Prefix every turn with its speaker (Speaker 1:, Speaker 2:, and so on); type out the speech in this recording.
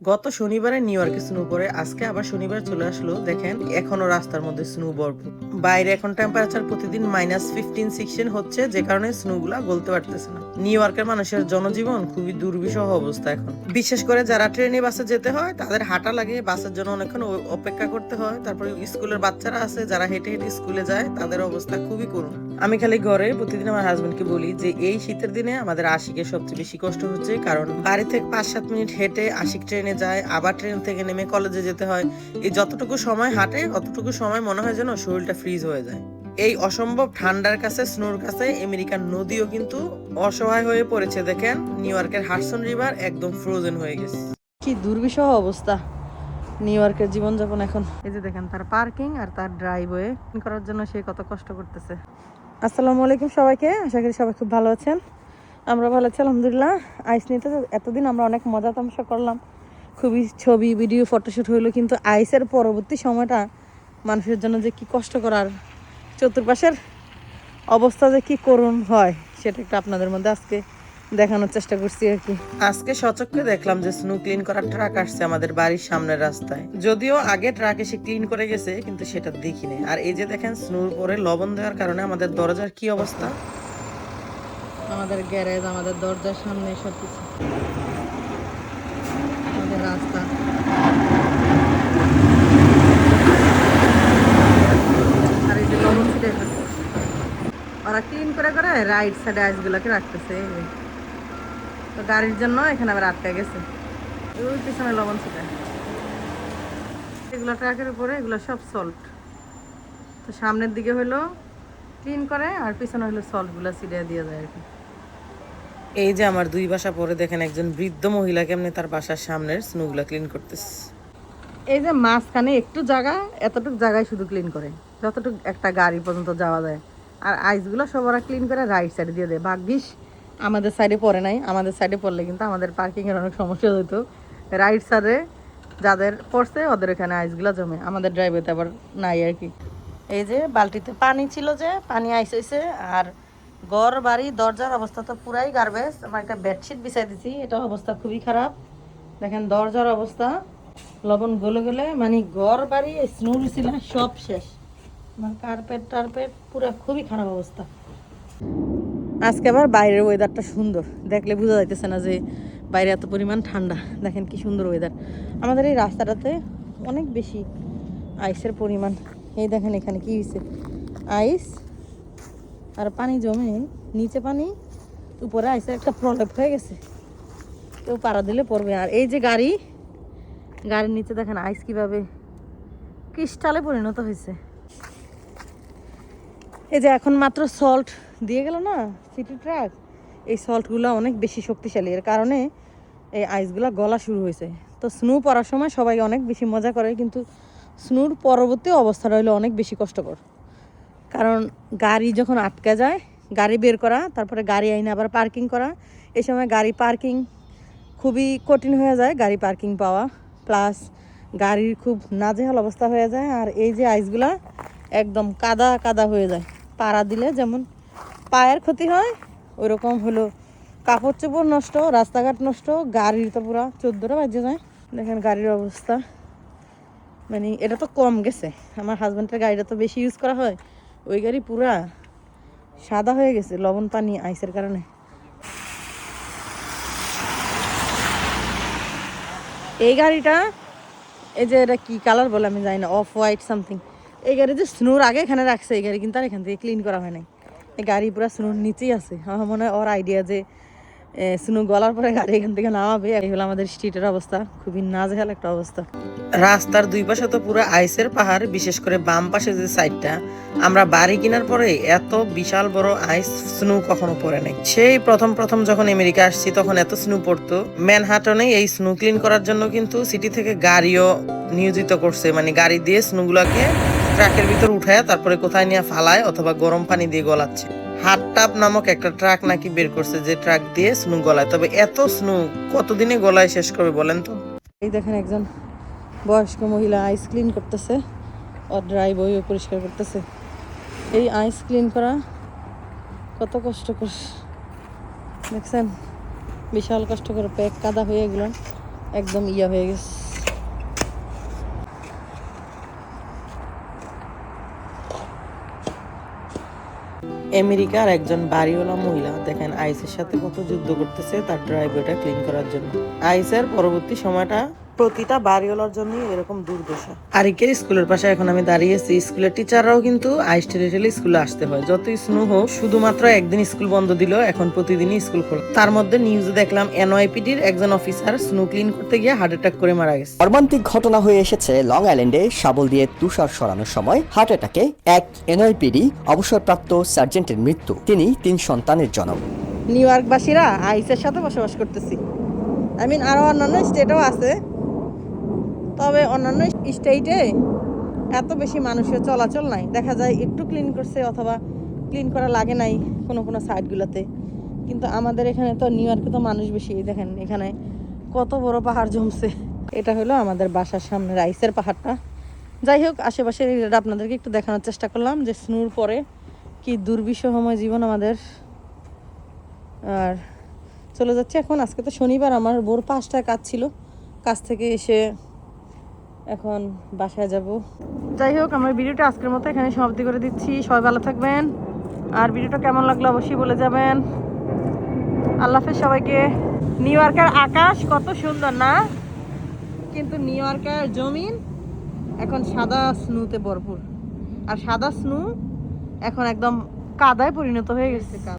Speaker 1: গত শনিবারে নিউ ইয়র্কে স্নো পরে, আজকে আবার শনিবার চলে আসলো। দেখেন, এখনও রাস্তার মধ্যে স্নো ভরপুর বাইরে এখন টেম্পারেচার প্রতিদিন মাইনাস ফিফটিন সিক্সটিন হচ্ছে, যে কারণে স্নো গুলা গলতে পারতেছে না। নিউ ইয়র্কের মানুষের জনজীবন খুবই দুর্বিষহ অবস্থা এখন। বিশেষ করে যারা ট্রেনে বাসে যেতে হয়, তাদের হাঁটা লাগে বাসের জন্য অনেকক্ষণ অপেক্ষা করতে হয়। তারপরে স্কুলের বাচ্চারা আছে, যারা হেঁটে হেঁটে স্কুলে যায়, তাদের অবস্থা খুবই করুণ। আমি খালি ঘরে প্রতিদিন আমার হাজবেন্ডকে বলি যে, এই শীতের দিনে আমাদের আশিকে সবচেয়ে বেশি কষ্ট হচ্ছে, কারণ বাড়ি থেকে পাঁচ, সাত মিনিট হেঁটে আশিক ট্রেনে যায়, আবার ট্রেন থেকে নেমে কলেজে যেতে হয়। এই যতটুকু সময় হাঁটে, অতটুকু সময় মনে হয় যেন শরীরটা ফ্রিজ হয়ে যায়। এই অসম্ভব ঠান্ডার কাছে স্নোর কাছে, আমেরিকার নদীও কিন্তু অসহায় হয়ে পড়েছে, দেখেন। নিউ ইয়র্কের হারসন রিভার একদম ফ্রোজেন হয়ে গেছে। কি দুর্বিষহ অবস্থা নিউ ইয়র্কের জীবনযাপন এখন। এই যে দেখেন, তার পার্কিং আর তার ড্রাইভওয়ে করার জন্য সে কত কষ্ট করতেছে। আসসালামু আলাইকুম সবাইকে। আশা করি সবাই খুব ভালো আছেন। আমরা ভালো আছি, আলহামদুলিল্লাহ। আইস নিতে এতদিন আমরা অনেক মজা তামশা করলাম। খুবই ছবি, ভিডিও ফটোশ্যুট হইল, কিন্তু আইসের পরবর্তী সময়টা মানুষের জন্য যে কি কষ্ট করার চতুর্পাশের অবস্থা যে কি করুণ হয়, সেটা একটু আপনাদের মধ্যে আজকে দেখানোর চেষ্টা করছি আর কি। আজকে সচক্ষে দেখলাম যে স্নো ক্লিন করার ট্রাক আসছে আমাদের বাড়ির সামনের রাস্তায়। যদিও আগে ট্রাক এসে ক্লিন করে গেছে কিন্তু সেটা দেখিনি। আর এই যে দেখেন স্নোর পরে লবণ দেওয়ার কারণে আমাদের দরজার কি অবস্থা? আমাদের গ্যারেজ আমাদের দরজার সামনে সব কিছু আমাদের রাস্তা। আর এই যে লবণ ছিটে ওরা ক্লিন করে করে রাইট সাইডে আইসগুলোকে রাখতেছে। তো গাড়ির জন্য এখানে আবার আটকে গেছে। ওই পিছনে লবণ ছিটে এগুলো ট্রাকের উপরে, এগুলো সব সল্ট তো সামনের দিকে হলো ক্লিন করে, আর পিছনে হলো সল্টগুলো ছিটিয়ে দিয়ে যায় আর কি। এই যে আমার দুই বাসা পরে দেখেন একজন বৃদ্ধ মহিলা কেমনি তার বাসার সামনের স্নোগুলা ক্লিন করতেছে। এই যে মাঝখানে একটু জায়গা, এতটুকু জায়গায় শুধু ক্লিন করে। যতটুকু একটা গাড়ি পর্যন্ত যাওয়া যায়। আর আইসগুলো সব ওরা ক্লিন করে রাইট সাইডে দিয়ে দেয়। ভাগ্যিস আমাদের সাইডে পড়ে নাই, আমাদের সাইডে পড়লে কিন্তু আমাদের পার্কিংয়ের অনেক সমস্যা হতো রাইট সাইডে যাদের পড়ছে, ওদের এখানে আইসগুলো জমে। আমাদের ড্রাইভেতে আবার নাই আর কি। এই যে বালতিতে পানি ছিল যে, পানি আইস হয়েছে আর ঘর, বাড়ি, দরজার অবস্থা তো পুরাই গার্বেজ আমার একটা বেডশিট বিছাই দিছি এটা অবস্থা খুবই খারাপ। দেখেন দরজার অবস্থা, লবণ গলে গলে মানে ঘর, বাড়ি স্নো ছিল সব শেষ। মানে কার্পেট টার্পেট পুরো খুবই খারাপ অবস্থা। আজকে আবার বাইরের ওয়েদারটা সুন্দর। দেখলে বোঝা যাইতেছে না যে বাইরে এত পরিমাণ ঠান্ডা। দেখেন কি সুন্দর ওয়েদার আমাদের এই রাস্তাটাতে অনেক বেশি আইসের পরিমাণ। এই দেখেন এখানে কি হয়েছে আইস আর পানি জমে, নিচে পানি, উপরে আইসের একটা প্রলেপ হয়ে গেছে। কেউ পাড়া দিলে পড়বে। আর এই যে গাড়ি, গাড়ির নিচে দেখেন আইস কীভাবে ক্রিস্টালে পরিণত হয়েছে এই যে এখন মাত্র সল্ট দিয়ে গেল না সিটি ট্র্যাক এই সল্টগুলো অনেক বেশি শক্তিশালী। এর কারণে এই আইসগুলো গলা শুরু হয়েছে। তো স্নো পড়ার সময় সবাই অনেক বেশি মজা করে, কিন্তু স্নুর পরবর্তী অবস্থা হলো অনেক বেশি কষ্টকর। কারণ গাড়ি যখন আটকে যায়, গাড়ি বের করা, তারপরে গাড়ি আইনে আবার পার্কিং করা। এই সময় গাড়ি পার্কিং খুবই কঠিন হয়ে যায়, গাড়ি পার্কিং পাওয়া। প্লাস গাড়ির খুব নাজেহাল অবস্থা হয়ে যায়, আর এই যে আইসগুলা একদম কাদা কাদা হয়ে যায়। পাড়া দিলে যেমন পায়ের ক্ষতি হয়, ওইরকম হলো। কাপড় চোপড় নষ্ট, রাস্তাঘাট নষ্ট, গাড়ির তো পুরা চোদ্দোটা বাজে যায়। দেখেন গাড়ির অবস্থা। মানে এটা তো কম গেছে। আমার হাজব্যান্ডের গাড়িটা তো বেশি ইউজ করা হয়। ওই গাড়ি পুরা সাদা হয়ে গেছে, লবণ পানি আইসের কারণে। এই গাড়িটা, এই যে এটা কি কালার বলে আমি জানি না অফ হোয়াইট সামথিং এই গাড়ি যে স্নোর আগে এখানে রাখছে, এই গাড়ি কিন্তু আর এখান থেকে ক্লিন করা হয় নাই। এই গাড়ি পুরো স্নোর নিচেই আছে। আমার মনে হয় ওর আইডিয়া যে স্নো গলার পরে গাড়ি এখান থেকে নামাবে। এই হলো আমাদের স্ট্রিটের অবস্থা। খুবই নাজেহাল একটা অবস্থা। রাস্তার দুই পাশে তো পুরো আইসের পাহাড়, বিশেষ করে বাম পাশে যে সাইডটা আমরা বাড়ি কেনার পরে এত বিশাল বড় আইস স্নো কখনো পড়ে নাই। সেই প্রথম প্রথম যখন আমেরিকা আসছি, তখন এত স্নো পড়তো। ম্যানহাটনে এই স্নো ক্লিন করার জন্য কিন্তু সিটি থেকে গাড়িও নিয়োজিত করছে। মানে গাড়ি দিয়ে স্নোগুলাকে ট্রাকের ভিতর উঠায় তারপরে কোথায় নিয়ে ফালায় অথবা গরম পানি দিয়ে গলাচ্ছে। হাট টাপ নামক একটা ট্রাক নাকি বের করছে যে ট্রাক দিয়ে স্নু গলায়। তবে এত স্নু কতদিনে গলায় শেষ করবে বলেন তো? এই দেখেন একজন বয়স্ক মহিলা আইস ক্লিন করতেছে ও ড্রাই বইও পরিষ্কার করতেছে। এই আইস ক্লিন করা কত কষ্টকর। দেখছেন? বিশাল কষ্ট করে প্যাক কাদা হয়ে গেল, একদম ইয়া হয়ে গেছে। আমেরিকার একজন বাড়িওয়ালা মহিলা। দেখেন, আইসের সাথে কত যুদ্ধ করতেছে তার ড্রাইভারটা ক্লিন করার জন্য। আইসের পরবর্তী সময়টা প্রতিটা বাড়িওয়ালার জন্য এরকম দুর্দশা। আরিকের স্কুলের পাশে এখন আমি দাঁড়িয়েছি স্কুলের টিচাররাও কিন্তু আইস ঠেলে ঠেলে স্কুলে আসতে হয়। যতই স্নো হোক শুধুমাত্র একদিন স্কুল বন্ধ দিল এখন প্রতিদিনই স্কুল খোলা। তার মধ্যে নিউজে দেখলাম এনওয়াইপিডির একজন অফিসার স্নো ক্লিন করতে গিয়ে হার্ট অ্যাটাক করে মারা গেছে।
Speaker 2: মর্মান্তিক ঘটনা হয়ে এসেছে লং আইল্যান্ডে শাবল দিয়ে তুষার সরানোর সময় হার্ট অ্যাটাকে এক এনআইপিডি অবসরপ্রাপ্ত সার্জেন্টের মৃত্যু। তিনি তিন সন্তানের জনক
Speaker 1: নিউ ইয়র্কবাসীরা আইসের সাথে বসবাস করতেছি। আই মিন আরও অন্যান্য স্টেটও আছে। তবে অন্যান্য স্টেটে এত বেশি মানুষের চলাচল নাই। দেখা যায় একটু ক্লিন করছে অথবা ক্লিন করা লাগে নাই কোনো কোনো সাইডগুলোতে কিন্তু আমাদের এখানে তো নিউ ইয়র্কে তো মানুষ বেশি দেখেন এখানে কত বড় পাহাড় জমছে। এটা হলো আমাদের বাসার সামনে রাইসের পাহাড়টা। যাই হোক আশেপাশে এটা আপনাদেরকে একটু দেখানোর চেষ্টা করলাম যে স্নুর পরে কি দুর্বিষহময় জীবন আমাদের। আর চলে যাচ্ছে এখন, আজকে তো শনিবার, আমার ভোর পাঁচটায় কাজ ছিল। কাজ থেকে এসে এখন বাসায় যাব। যাই হোক, আমার ভিডিওটা আজকের মতো এখানে সমাপ্তি করে দিচ্ছি। সবাই ভালো থাকবেন। আর ভিডিওটা কেমন লাগল অবশ্যই বলে যাবেন। আল্লাহ হাফেজ সবাইকে। নিউ ইয়র্কের আকাশ কত সুন্দর, না? কিন্তু নিউ ইয়র্কের জমিন এখন সাদা স্নুতে ভরপুর। আর সাদা স্নু এখন একদম কাদায় পরিণত হয়ে গেছে।